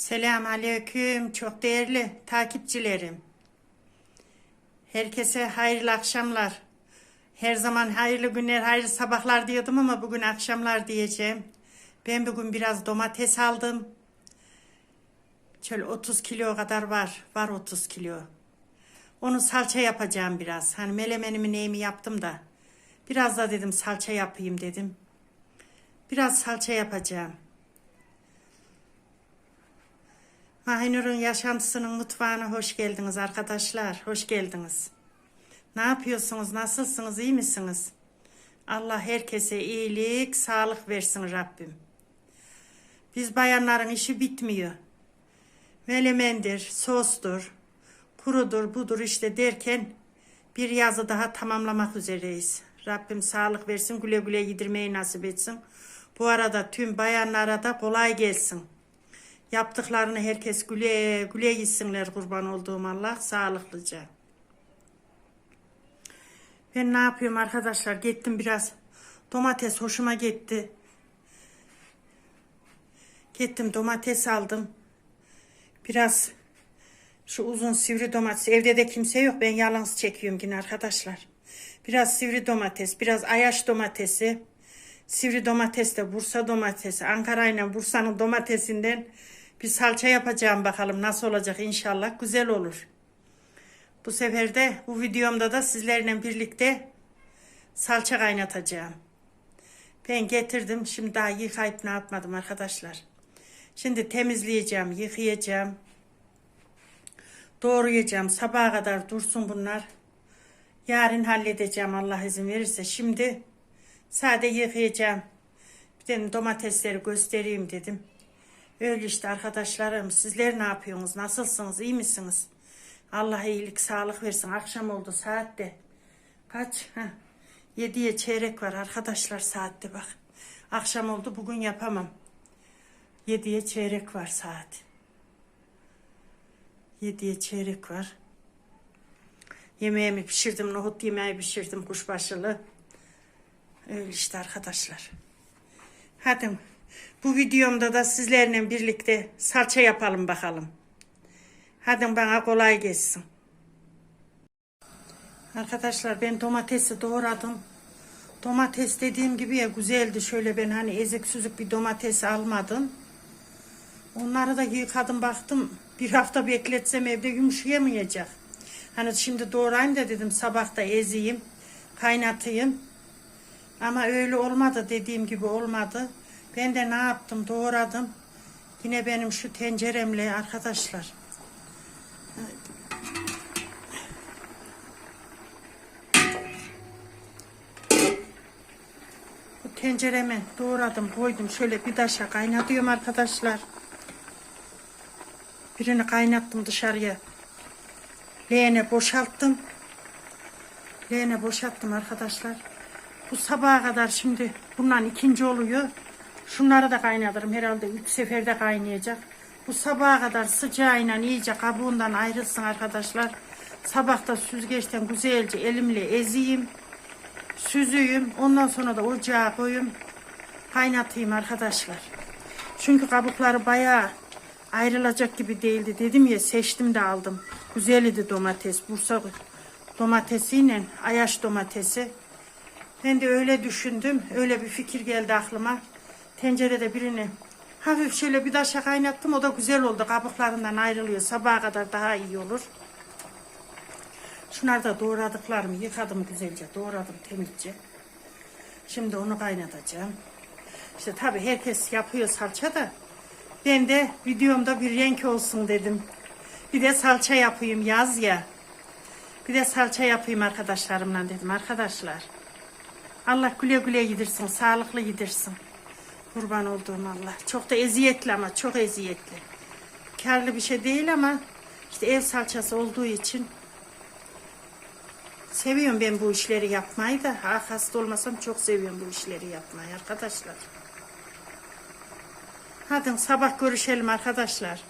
Selam aleyküm çok değerli takipçilerim. Herkese hayırlı akşamlar. Her zaman hayırlı günler, hayırlı sabahlar diyordum ama bugün akşamlar diyeceğim. Ben bugün biraz domates aldım. Şöyle 30 kilo kadar var. Var 30 kilo. Onu salça yapacağım biraz. Hani melemenimi neyimi yaptım da. Biraz da dedim salça yapayım dedim. Biraz salça yapacağım. Mahinur'un yaşantısının mutfağına hoş geldiniz arkadaşlar. Hoş geldiniz. Ne yapıyorsunuz? Nasılsınız? iyi misiniz? Allah herkese iyilik, sağlık versin Rabbim. Biz bayanların işi bitmiyor. Melemendir, sostur, kurudur, budur işte derken bir yazı daha tamamlamak üzereyiz. Rabbim sağlık versin, güle güle yedirmeyi nasip etsin. Bu arada tüm bayanlara da kolay gelsin. Yaptıklarını herkes güle güle gitsinler kurban olduğum Allah sağlıklıca. Ben ne yapıyorum arkadaşlar? Gittim biraz domates hoşuma gitti. Gittim domates aldım. Biraz şu uzun sivri domates. Evde de kimse yok. Ben yalnız çekiyorum yine arkadaşlar. Biraz sivri domates, biraz ayaş domatesi. Sivri domates de Bursa domatesi. Ankara ile Bursa'nın domatesinden bir salça yapacağım bakalım nasıl olacak inşallah. Güzel olur. Bu sefer de bu videomda da sizlerle birlikte salça kaynatacağım. Ben getirdim. Şimdi daha yıkayıp ne yapmadım arkadaşlar. Şimdi temizleyeceğim, yıkayacağım. Doğrayacağım. Sabaha kadar dursun bunlar. Yarın halledeceğim Allah izin verirse. Şimdi sade yıkayacağım. Bir de domatesleri göstereyim dedim. Öyle işte arkadaşlarım. Sizler ne yapıyorsunuz? Nasılsınız? iyi misiniz? Allah iyilik, sağlık versin. Akşam oldu saatte. Kaç? Yediye çeyrek var arkadaşlar saatte bak. Akşam oldu bugün yapamam. Yediye çeyrek var saat. Yediye çeyrek var. Yemeğimi pişirdim, nohut yemeği pişirdim kuşbaşılı. Öyle işte arkadaşlar. Hadi bu videomda da sizlerle birlikte salça yapalım bakalım. Hadi bana kolay gelsin. Arkadaşlar ben domatesi doğradım. Domates dediğim gibi ya güzeldi. Şöyle ben hani ezik süzük bir domates almadım. Onları da yıkadım baktım. Bir hafta bekletsem evde yumuşayamayacak. Hani şimdi doğrayayım da dedim sabah da ezeyim. Kaynatayım. Ama öyle olmadı dediğim gibi olmadı. Ben de ne yaptım doğradım. Yine benim şu tenceremle arkadaşlar. Bu tencereme doğradım koydum. Şöyle bir daşa kaynatıyorum arkadaşlar. Birini kaynattım dışarıya. Leğene boşalttım. Leğene boşalttım arkadaşlar. Bu sabaha kadar şimdi bundan ikinci oluyor. Şunları da kaynatırım herhalde üç seferde kaynayacak. Bu sabaha kadar sıcağıyla iyice kabuğundan ayrılsın arkadaşlar. Sabahta süzgeçten güzelce elimle ezeyim. Süzüyüm. Ondan sonra da ocağa koyayım. Kaynatayım arkadaşlar. Çünkü kabukları bayağı ayrılacak gibi değildi. Dedim ya seçtim de aldım. Güzel idi domates. Bursa domatesiyle ayaş domatesi. Ben de öyle düşündüm. Öyle bir fikir geldi aklıma. Tencerede birini hafif şöyle bir daşa kaynattım. O da güzel oldu. Kabuklarından ayrılıyor. Sabaha kadar daha iyi olur. Şunları da doğradıklarımı yıkadım güzelce. Doğradım temizce. Şimdi onu kaynatacağım. İşte tabii herkes yapıyor salça da. Ben de videomda bir renk olsun dedim. Bir de salça yapayım yaz ya. Bir de salça yapayım arkadaşlarımla dedim. Arkadaşlar. Allah güle güle gidirsin. Sağlıklı gidirsin. Kurban olduğum Allah. Çok da eziyetli ama çok eziyetli. Karlı bir şey değil ama işte ev salçası olduğu için seviyorum ben bu işleri yapmayı da. Ha, hasta olmasam çok seviyorum bu işleri yapmayı arkadaşlar. Hadi sabah görüşelim arkadaşlar.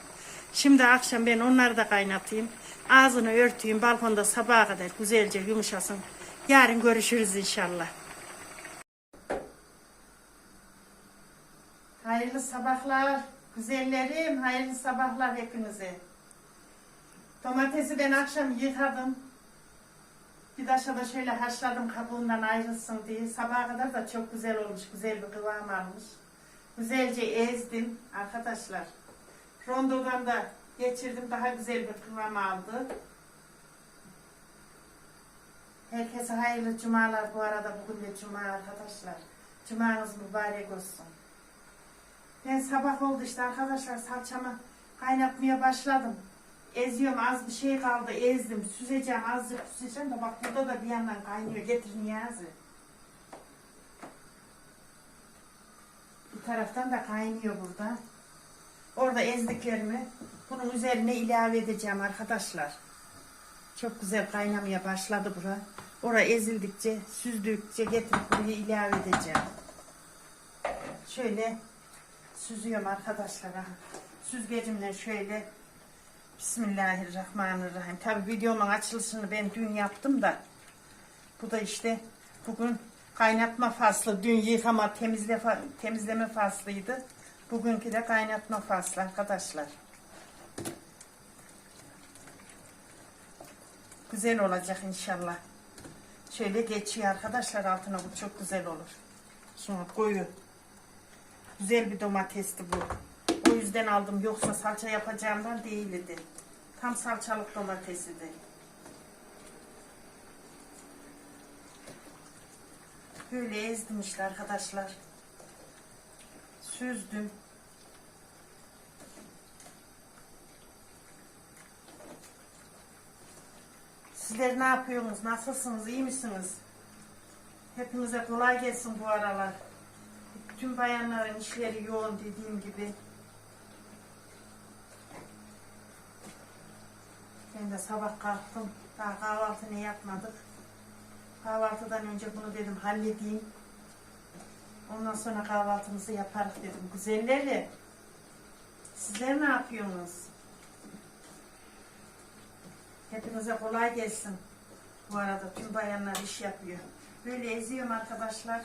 Şimdi akşam ben onları da kaynatayım. Ağzını örteyim balkonda sabaha kadar güzelce yumuşasın. Yarın görüşürüz inşallah. Hayırlı sabahlar. Güzellerim, hayırlı sabahlar hepinize. Domatesi ben akşam yıkadım. Bir aşağıda şöyle haşladım kabuğundan ayrılsın diye. Sabaha kadar da çok güzel olmuş, güzel bir kıvam almış. Güzelce ezdim arkadaşlar. Rondodan da geçirdim, daha güzel bir kıvam aldı. Herkese hayırlı cumalar bu arada. Bugün de cuma arkadaşlar. Cumanız mübarek olsun. Ben sabah oldu işte arkadaşlar salçamı kaynatmaya başladım. Eziyorum az bir şey kaldı ezdim. Süzeceğim azıcık süzeceğim de bak burada da bir yandan kaynıyor. Getir Niyazi. Bir taraftan da kaynıyor burada. Orada ezdiklerimi bunun üzerine ilave edeceğim arkadaşlar. Çok güzel kaynamaya başladı bura. Oraya ezildikçe, süzdükçe getirip buraya ilave edeceğim. Şöyle süzüyorum arkadaşlar. ha. Süzgecimle şöyle Bismillahirrahmanirrahim. Tabi videomun açılışını ben dün yaptım da bu da işte bugün kaynatma faslı. Dün yıkama temizle, temizleme faslıydı. Bugünkü de kaynatma faslı arkadaşlar. Güzel olacak inşallah. Şöyle geçiyor arkadaşlar altına bu çok güzel olur. Sonra koyu. Güzel bir domatesti bu. O yüzden aldım. Yoksa salça yapacağımdan değildi. Tam salçalık domatesiydi. Böyle ezdim işte arkadaşlar. Süzdüm. Sizler ne yapıyorsunuz? Nasılsınız? İyi misiniz? Hepinize kolay gelsin bu aralar. Tüm bayanların işleri yoğun dediğim gibi. Ben de sabah kalktım. Daha kahvaltı ne yapmadık. Kahvaltıdan önce bunu dedim halledeyim. Ondan sonra kahvaltımızı yaparız dedim. Güzelleri. Sizler ne yapıyorsunuz? Hepinize kolay gelsin. Bu arada tüm bayanlar iş yapıyor. Böyle eziyorum arkadaşlar.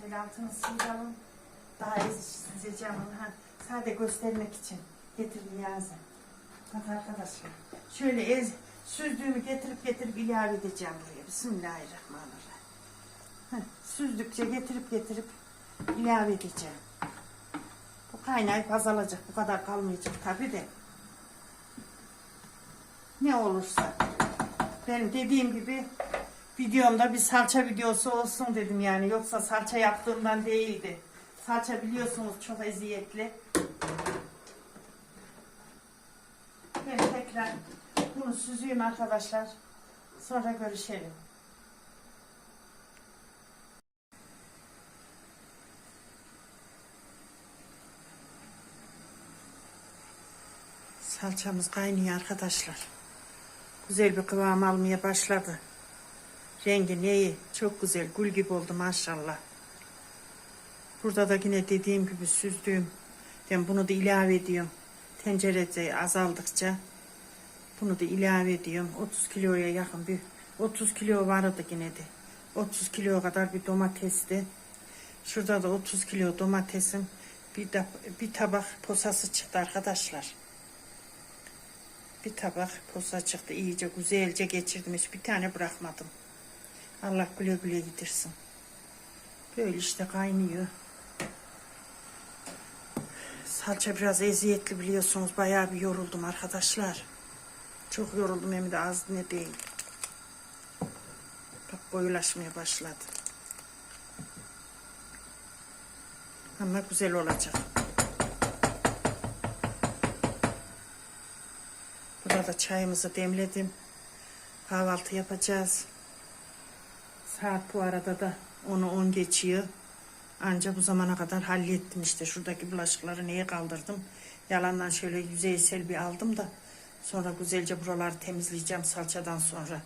Şöyle altını sıyıralım. Daha ez süzeceğim onu. Ha, sadece göstermek için. Getir Niyazi. Bak arkadaşlar. Şöyle ez, süzdüğümü getirip getirip ilave edeceğim buraya. Bismillahirrahmanirrahim. Heh, süzdükçe getirip getirip ilave edeceğim. Bu kaynayıp azalacak. Bu kadar kalmayacak tabi de. Ne olursa. Benim dediğim gibi videomda bir salça videosu olsun dedim yani. Yoksa salça yaptığımdan değildi. Salça biliyorsunuz çok eziyetli. Ben tekrar bunu süzeyim arkadaşlar. Sonra görüşelim. Salçamız kaynıyor arkadaşlar. Güzel bir kıvam almaya başladı. Rengi neyi? Çok güzel. Gül gibi oldu maşallah. Burada da yine dediğim gibi süzdüğüm. Ben bunu da ilave ediyorum. Tencerede azaldıkça bunu da ilave ediyorum. 30 kiloya yakın bir 30 kilo vardı yine de. 30 kilo kadar bir domatesti. Şurada da 30 kilo domatesim. Bir, da, bir tabak posası çıktı arkadaşlar. Bir tabak posa çıktı. iyice güzelce geçirdim. Hiç bir tane bırakmadım. Allah güle güle gidirsin. Böyle işte kaynıyor. Salça biraz eziyetli biliyorsunuz. Bayağı bir yoruldum arkadaşlar. Çok yoruldum hem de az ne değil. Bak koyulaşmaya başladı. Ama güzel olacak. Burada çayımızı demledim. Kahvaltı yapacağız. Saat bu arada da onu 10 geçiyor. Anca bu zamana kadar hallettim işte. Şuradaki bulaşıkları neye kaldırdım. Yalandan şöyle yüzeysel bir aldım da. Sonra güzelce buraları temizleyeceğim salçadan sonra.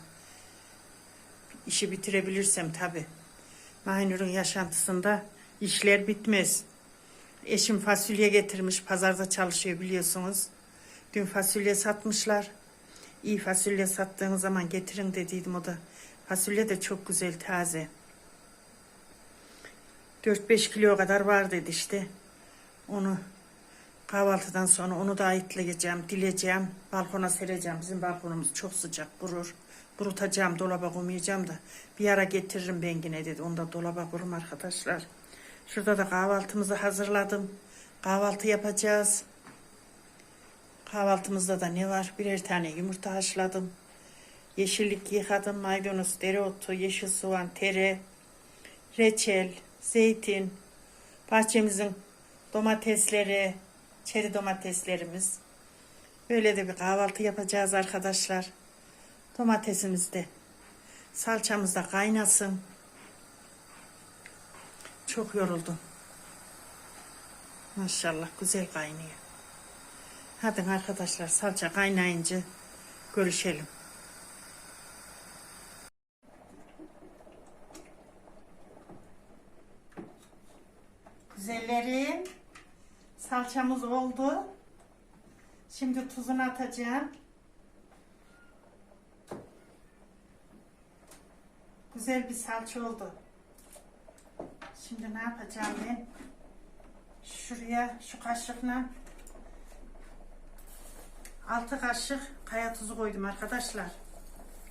İşi bitirebilirsem tabi. Mahinur'un yaşantısında işler bitmez. Eşim fasulye getirmiş. Pazarda çalışıyor biliyorsunuz. Dün fasulye satmışlar. İyi fasulye sattığınız zaman getirin dediydim o da. Fasulye de çok güzel taze. 4-5 kilo kadar var dedi işte. Onu Kahvaltıdan sonra onu da ayıtlayacağım, dileceğim, balkona sereceğim. Bizim balkonumuz çok sıcak, kurur. Kurutacağım, dolaba koymayacağım da bir ara getiririm ben yine dedi. Onu da dolaba kurum arkadaşlar. Şurada da kahvaltımızı hazırladım. Kahvaltı yapacağız. Kahvaltımızda da ne var? Birer tane yumurta haşladım. Yeşillik yıkadım, maydanoz, dereotu, yeşil soğan, tere, reçel, zeytin, bahçemizin domatesleri, çeri domateslerimiz. Böyle de bir kahvaltı yapacağız arkadaşlar. Domatesimiz de, salçamız da kaynasın. Çok yoruldum. Maşallah güzel kaynıyor. Hadi arkadaşlar salça kaynayınca görüşelim. Güzellerim. Salçamız oldu. Şimdi tuzunu atacağım. Güzel bir salça oldu. Şimdi ne yapacağım ben? Şuraya şu kaşıkla 6 kaşık kaya tuzu koydum arkadaşlar.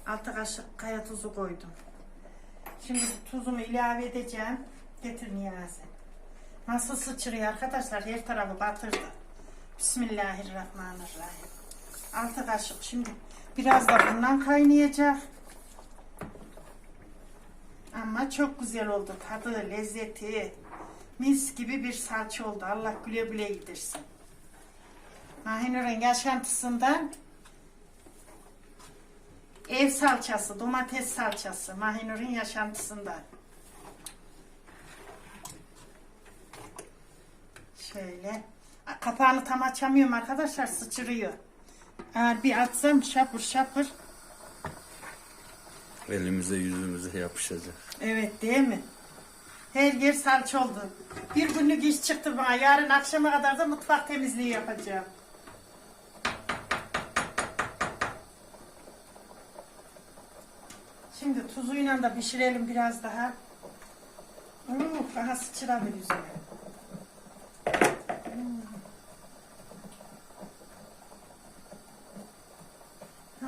6 kaşık kaya tuzu koydum. Şimdi tuzumu ilave edeceğim. Getir Niyazi. Nasıl sıçrıyor arkadaşlar? Her tarafı batırdı. Bismillahirrahmanirrahim. 6 kaşık. Şimdi biraz da bundan kaynayacak. Ama çok güzel oldu. Tadı, lezzeti. Mis gibi bir salça oldu. Allah güle güle gidersin. Mahinur'un yaşantısından ev salçası, domates salçası. Mahinur'un yaşantısından. Şöyle. Kapağını tam açamıyorum arkadaşlar. Sıçrıyor. Eğer bir açsam şapır şapır. Elimize yüzümüze yapışacak. Evet değil mi? Her yer salça oldu. Bir günlük iş çıktı bana. Yarın akşama kadar da mutfak temizliği yapacağım. Şimdi tuzuyla da pişirelim biraz daha. Uh, daha sıçradı yüzüme.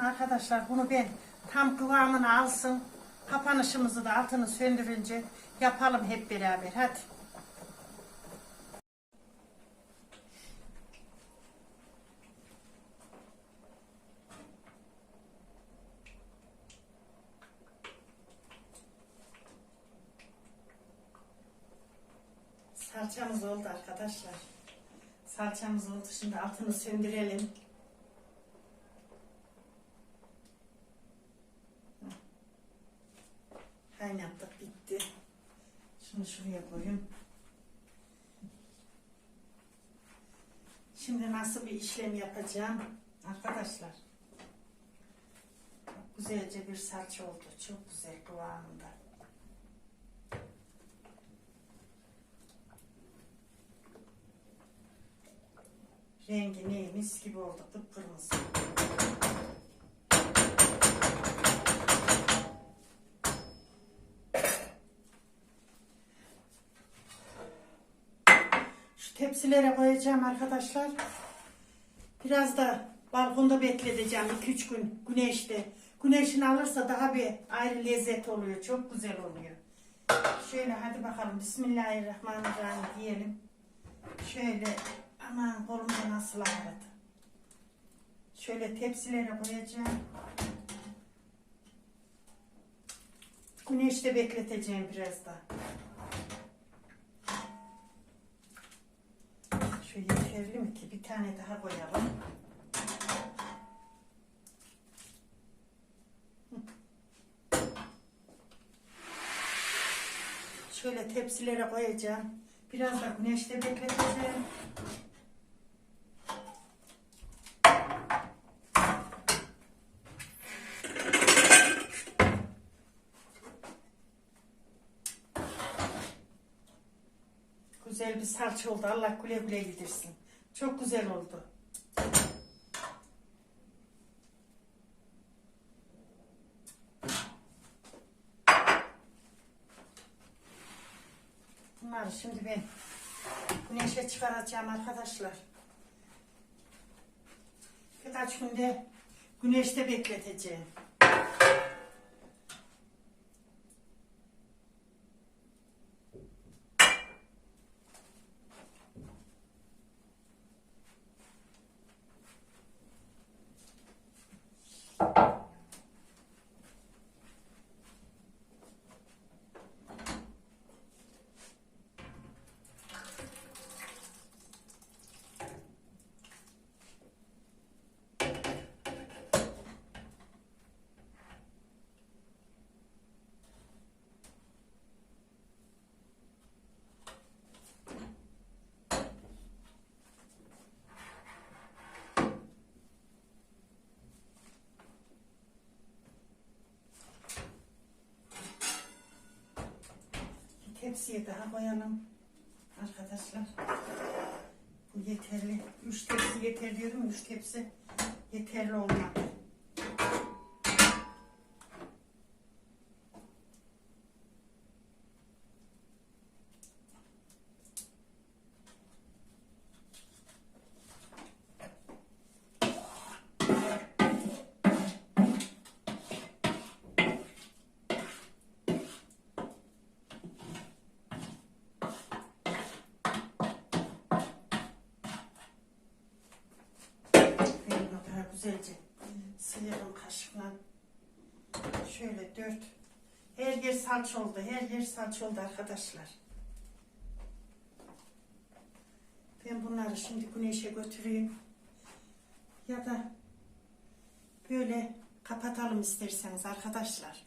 Arkadaşlar bunu ben tam kıvamını alsın. Kapanışımızı da altını söndürünce yapalım hep beraber. Hadi. Salçamız oldu arkadaşlar. Salçamız oldu. Şimdi altını söndürelim. Kaynattık bitti. Şunu şuraya koyayım. Şimdi nasıl bir işlem yapacağım arkadaşlar. Güzelce bir salça oldu. Çok güzel kıvamında. Rengi neymiş gibi oldu. Kıpkırmızı. Şu tepsilere koyacağım arkadaşlar. Biraz da balkonda bekleteceğim 2-3 gün güneşte. Güneşin alırsa daha bir ayrı lezzet oluyor. Çok güzel oluyor. Şöyle hadi bakalım. Bismillahirrahmanirrahim diyelim. Şöyle aman kolumda nasıl ağrıdı. Şöyle tepsilere koyacağım. Güneşte bekleteceğim biraz daha. Şu yeterli mi ki? Bir tane daha koyalım. Şöyle tepsilere koyacağım. Biraz da güneşte bekleteceğim. Güzel bir salça oldu. Allah güle güle gidersin. Çok güzel oldu. Bunları şimdi ben güneşe çıkaracağım arkadaşlar. Birkaç günde güneşte bekleteceğim. Bir tepsiye daha koyalım. Arkadaşlar. Bu yeterli. Üç tepsi yeter diyorum. Üç tepsi yeterli olmadı. Benim daha güzelce sıyırdım kaşıkla. Şöyle dört. Her yer salç oldu. Her yer salç oldu arkadaşlar. Ben bunları şimdi güneşe götüreyim. Ya da böyle kapatalım isterseniz arkadaşlar.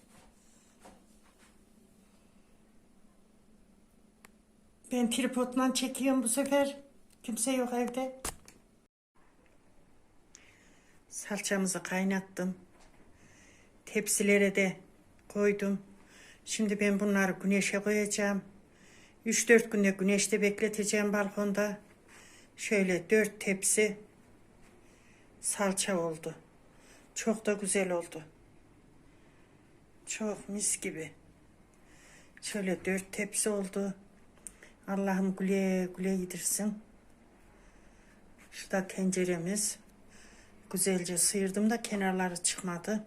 Ben tripodla çekiyorum bu sefer. Kimse yok evde. Salçamızı kaynattım. Tepsilere de koydum. Şimdi ben bunları güneşe koyacağım. 3-4 günde güneşte bekleteceğim balkonda. Şöyle 4 tepsi salça oldu. Çok da güzel oldu. Çok mis gibi. Şöyle 4 tepsi oldu. Allah'ım güle güle yedirsin. Şurada tenceremiz. Güzelce sıyırdım da kenarları çıkmadı.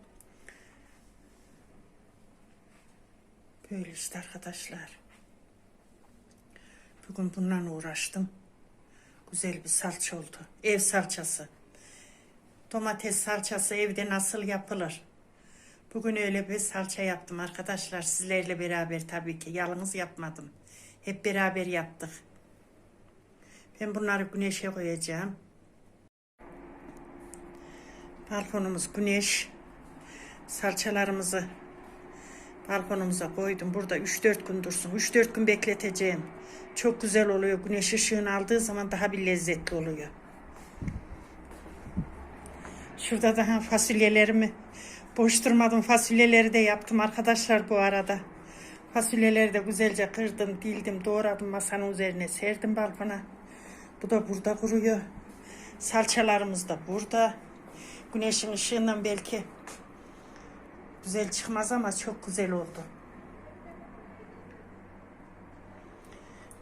Böyle işte arkadaşlar. Bugün bununla uğraştım. Güzel bir salça oldu. Ev salçası. Domates salçası evde nasıl yapılır? Bugün öyle bir salça yaptım arkadaşlar. Sizlerle beraber tabii ki. Yalnız yapmadım. Hep beraber yaptık. Ben bunları güneşe koyacağım. Balkonumuz güneş. Salçalarımızı balkonumuza koydum. Burada 3-4 gün dursun. 3-4 gün bekleteceğim. Çok güzel oluyor. Güneş ışığını aldığı zaman daha bir lezzetli oluyor. Şurada daha fasulyelerimi boş durmadım. Fasulyeleri de yaptım arkadaşlar bu arada. Fasulyeleri de güzelce kırdım, dildim, doğradım masanın üzerine serdim balkona. Bu da burada kuruyor. Salçalarımız da burada. Güneşin ışığından belki güzel çıkmaz ama çok güzel oldu.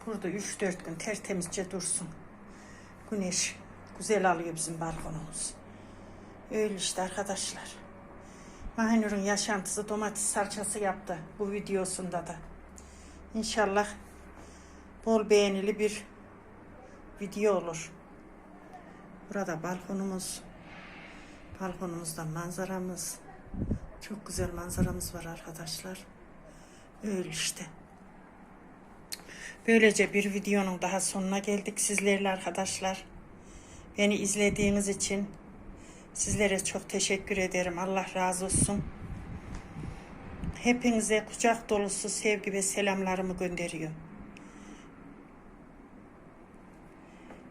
Burada 3-4 gün tertemizce dursun. Güneş güzel alıyor bizim balkonumuz. Öyle işte arkadaşlar. Mahinur'un yaşantısı domates salçası yaptı bu videosunda da. İnşallah bol beğenili bir video olur. Burada balkonumuz. Balkonumuzda manzaramız. Çok güzel manzaramız var arkadaşlar. Öyle işte. Böylece bir videonun daha sonuna geldik sizlerle arkadaşlar. Beni izlediğiniz için sizlere çok teşekkür ederim. Allah razı olsun. Hepinize kucak dolusu sevgi ve selamlarımı gönderiyorum.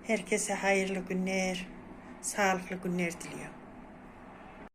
Herkese hayırlı günler, sağlıklı günler diliyorum.